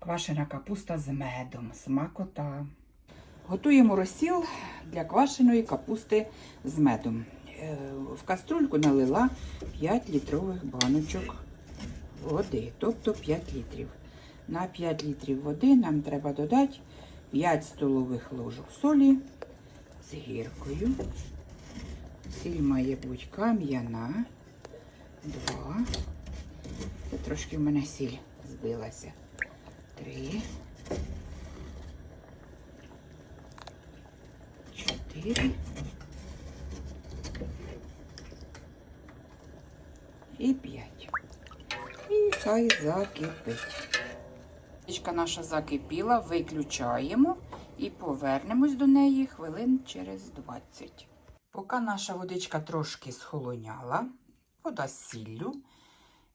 Квашена капуста з медом, смакота. Готуємо розсіл для квашеної капусти з медом. Е, В каструльку налила 5 літрових баночок води, тобто 5 літрів. На 5 літрів води нам треба додати 5 столових ложок солі з гіркою. Сіль має бути кам'яна. Два. Це трошки в мене сіль збилася. Чотири. І п'ять. І хай закипить. Водичка наша закипіла, виключаємо і повернемось до неї хвилин через 20. Поки наша водичка трошки схолоняла, вода з сіллю,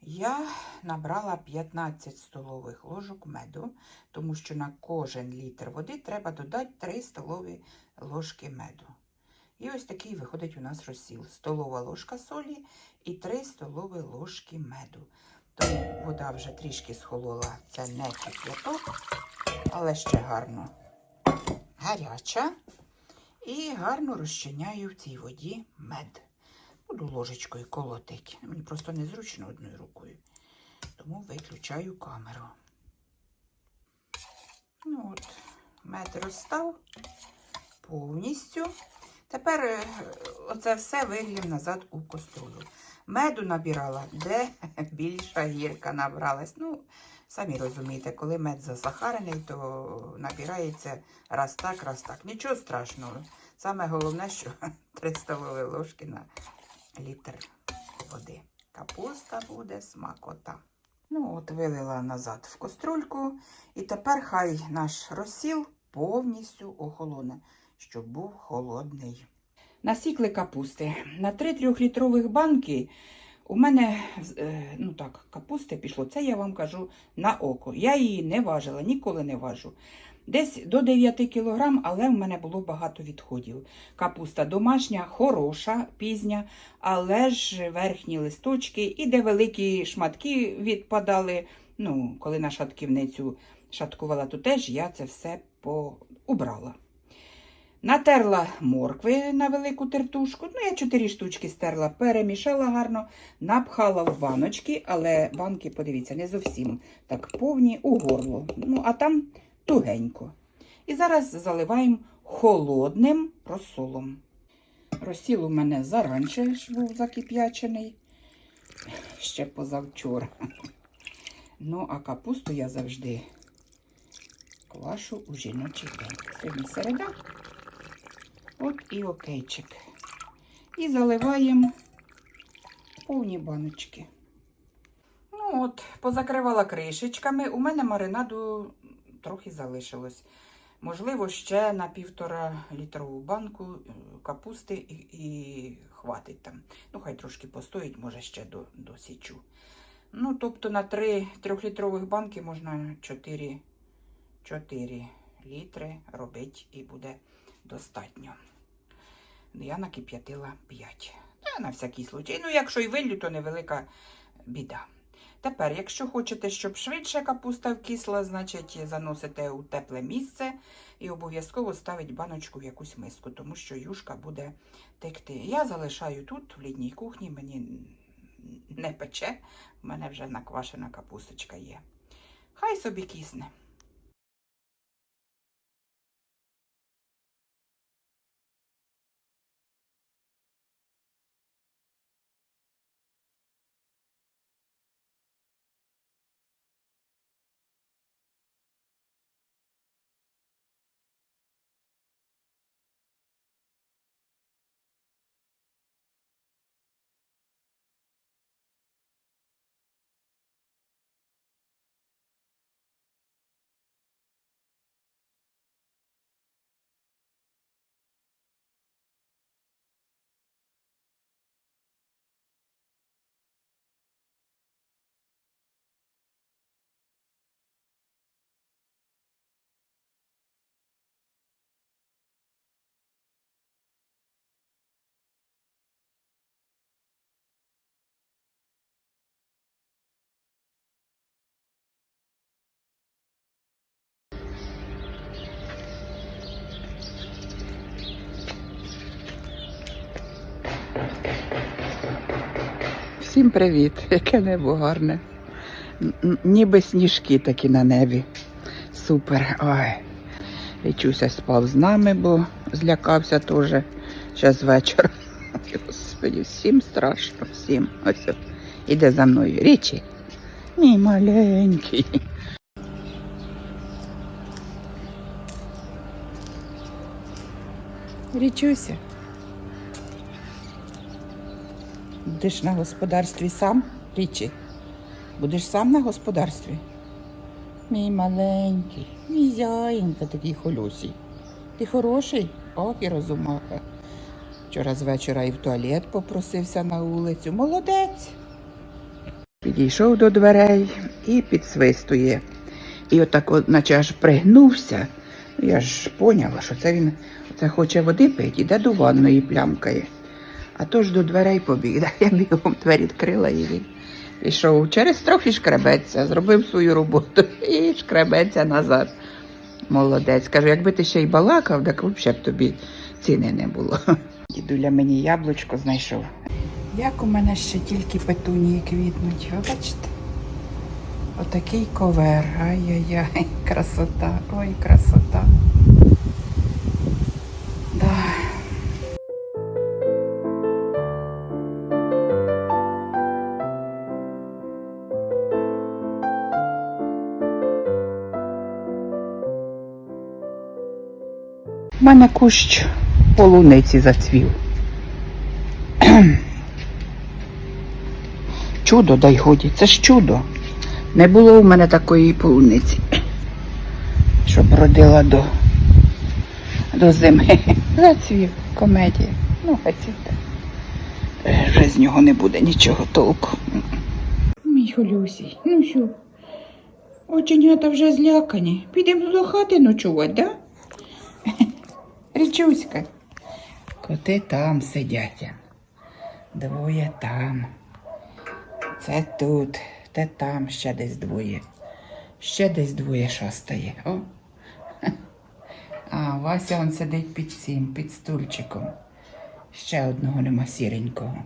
я набрала 15 столових ложок меду, тому що на кожен літр води треба додати 3 столові ложки меду. І ось такий виходить у нас розсіл. Столова ложка солі і 3 столові ложки меду. Тому вода вже трішки схолола, це не кип'яток, але ще гарно гаряча. І гарно розчиняю в цій воді мед. Буду ложечкою колотити. Мені просто незручно одною рукою. Тому виключаю камеру. Ну от, мед розстав повністю. Тепер е, оце все вилів назад у каструлю. Меду набирала, де більша гірка набралась. Ну, самі розумієте, коли мед засахарений, то набирається раз так, раз так. Нічого страшного. Саме головне, що 3 столові ложки на літр води. Капуста буде смакота. Ну, от вилила назад в каструльку. І тепер хай наш розсіл повністю охолоне, щоб був холодний. Насікли капусти. На 3 трьохлітрових банки у мене е, ну так, капусти пішло. Це я вам кажу на око. Я її не важила, ніколи не важу. Десь до 9 кг, але в мене було багато відходів. Капуста домашня, хороша, пізня, але ж верхні листочки і де великі шматки відпадали. Ну, коли на шатківницю шаткувала, то теж я це все поубрала. Натерла моркви на велику тертушку. Ну, я чотири штучки стерла, перемішала гарно, напхала в баночки, але банки, подивіться, не зовсім так повні у горло. Ну, а там тугенько. І зараз заливаємо холодним розсолом. Розсіл у мене заранче був закип'ячений, ще позавчора. Ну, а капусту я завжди квашу у жіночий день. Сьогодні середа. От і окейчик. І заливаємо повні баночки. Ну от, позакривала кришечками. У мене маринаду трохи залишилось. Можливо, ще на півтора літрову банку е, капусти і, і хватить там. Ну, хай трошки постоїть, може ще до, досічу. Ну, тобто на 3 трьохлітрових банки можна 4, 4 літри робити і буде достатньо. Я накип'ятила 5. Та на всякий случай. Ну, якщо і виллю, то невелика біда. Тепер, якщо хочете, щоб швидше капуста вкисла, значить заносите у тепле місце і обов'язково ставить баночку в якусь миску, тому що юшка буде текти. Я залишаю тут, в літній кухні, мені не пече, в мене вже наквашена капусточка є. Хай собі кисне. Всім привіт! Яке небо гарне. Ніби сніжки такі на небі. Супер. Ой. Річуся спав з нами, бо злякався теж. Зараз вечір. Ой, Господи, всім страшно, всім. Ось. Іде за мною. Річі. Мій маленький. Річуся. Будеш на господарстві сам, Річі? Будеш сам на господарстві? Мій маленький, мій зяєнька такий холюсій. Ти хороший? Ох, і розумаха. Вчора з вечора і в туалет попросився на вулицю. Молодець. Підійшов до дверей і підсвистує. І отак, от, наче аж пригнувся. Ну, Я ж поняла, що це він це хоче води пити, іде до ванної плямкає. А то ж до дверей побіг. Да, Я бігом двері відкрила і він пішов. Через трохи шкребеться, зробив свою роботу і шкребеться назад. Молодець. Кажу, якби ти ще й балакав, так взагалі б тобі ціни не було. Дідуля мені яблучко знайшов. Як у мене ще тільки петунії квітнуть, ви бачите? Отакий ковер. Ай-яй-яй, красота, ой, красота. У мене кущ полуниці зацвів. чудо, дай годі, це ж чудо. Не було у мене такої полуниці, щоб родила до, до зими. Зацвів комедія. Ну, хотів. Вже з нього не буде нічого толку. Мій Голюсій, ну що? Оченята вже злякані. Підемо до хати ночувати, да? Річуська. Коти там сидять. Двоє там. Це тут, те там ще десь двоє. Ще десь двоє шостає. О. А, Вася он сидить під цим, під стульчиком. Ще одного нема сіренького.